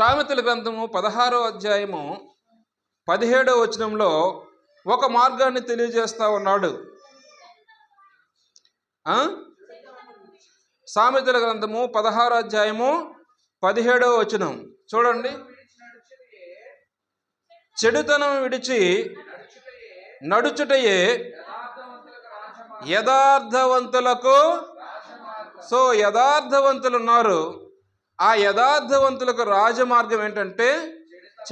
సామెతల గ్రంథము పదహారో అధ్యాయము పదిహేడో వచనంలో ఒక మార్గాన్ని తెలియజేస్తా ఉన్నాడు. సామెతల గ్రంథము పదహారో అధ్యాయము పదిహేడవ వచనం. చూడండి. చెడుతనం విడిచి నడుచుటయే యథార్థవంతులకు సో యథార్థవంతులు ఉన్నారు ఆ యథార్థవంతులకు రాజమార్గం ఏంటంటే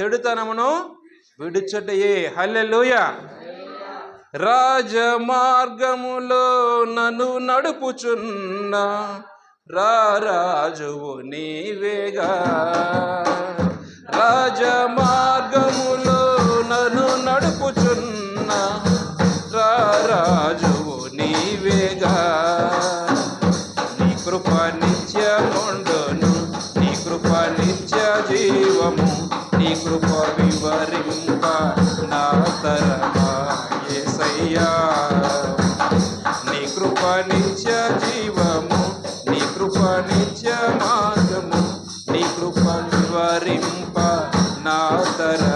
చెడుతనమును విడుచుటయే. హల్లెలూయ. రాజమార్గములో నన్ను నడుపుచున్న రారాజువు నీవేగా. రాజమార్గములో నన్ను నడుపుచున్న రారాజువు నీవేగా. నీ కృప నిత్యముండ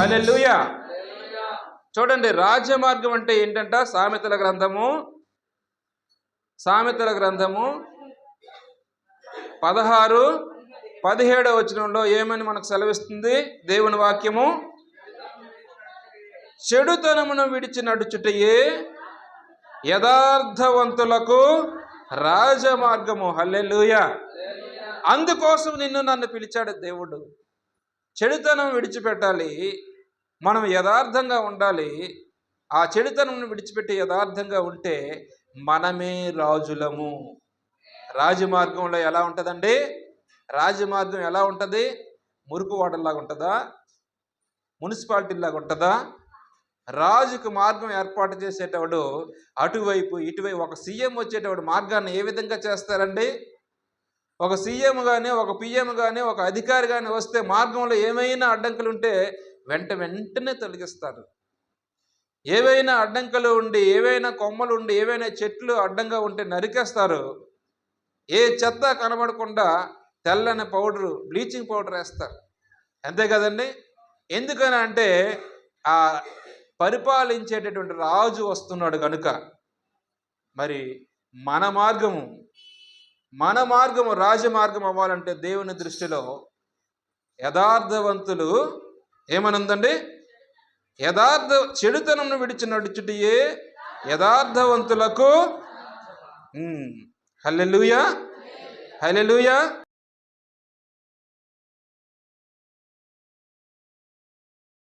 హల్లెలూయా. చూడండి రాజ్యమార్గం అంటే ఏంటంట? సామెతల గ్రంథము. సామెతల గ్రంథము. పదహారు పదిహేడవ వచనంలో ఏమని మనకు సెలవిస్తుంది? దేవుని వాక్యము. చెడుతనమును విడిచి నడుచుటయే యథార్థవంతులకు రాజమార్గము. హల్లెలూయ. అందుకోసం నిన్ను నన్ను పిలిచాడు దేవుడు. చెడుతనం విడిచిపెట్టాలి. మనం యథార్థంగా ఉండాలి. ఆ చెడుతనం విడిచిపెట్టి యథార్థంగా ఉంటే మనమే రాజులము. రాజమార్గంలో ఎలా ఉంటుందండి? రాజమార్గం ఎలా ఉంటుంది? మురుకు వాడల్లాగా ఉంటుందా? మున్సిపాలిటీలాగా ఉంటుందా? రాజుకు మార్గం ఏర్పాటు చేసేటప్పుడు అటువైపు ఇటువైపు ఒక సీఎం వచ్చేటప్పుడు మార్గాన్ని ఏ విధంగా చేస్తారండి? ఒక సీఎం కానీ ఒక పిఎం కానీ ఒక అధికారి కానీ వస్తే మార్గంలో ఏమైనా అడ్డంకులు ఉంటే వెంట వెంటనే తొలగిస్తారు. ఏవైనా అడ్డంకులు ఉండి ఏవైనా కొమ్మలు ఉండి ఏవైనా చెట్లు అడ్డంగా ఉంటే నరికేస్తారు. ఏ చెత్త కనబడకుండా తెల్లని పౌడరు బ్లీచింగ్ పౌడర్ వేస్తారు. అంతే కదండి? ఎందుకని అంటే ఆ పరిపాలించేటటువంటి రాజు వస్తున్నాడు కనుక మరి మన మార్గము మన మార్గము రాజమార్గం అవ్వాలంటే దేవుని దృష్టిలో యథార్థవంతులు ఏమనుందండి? యథార్థ చెడుతనంను విడిచి నడుచుటియే యథార్థవంతులకు. హల్లెలూయా. హల్లెలూయా.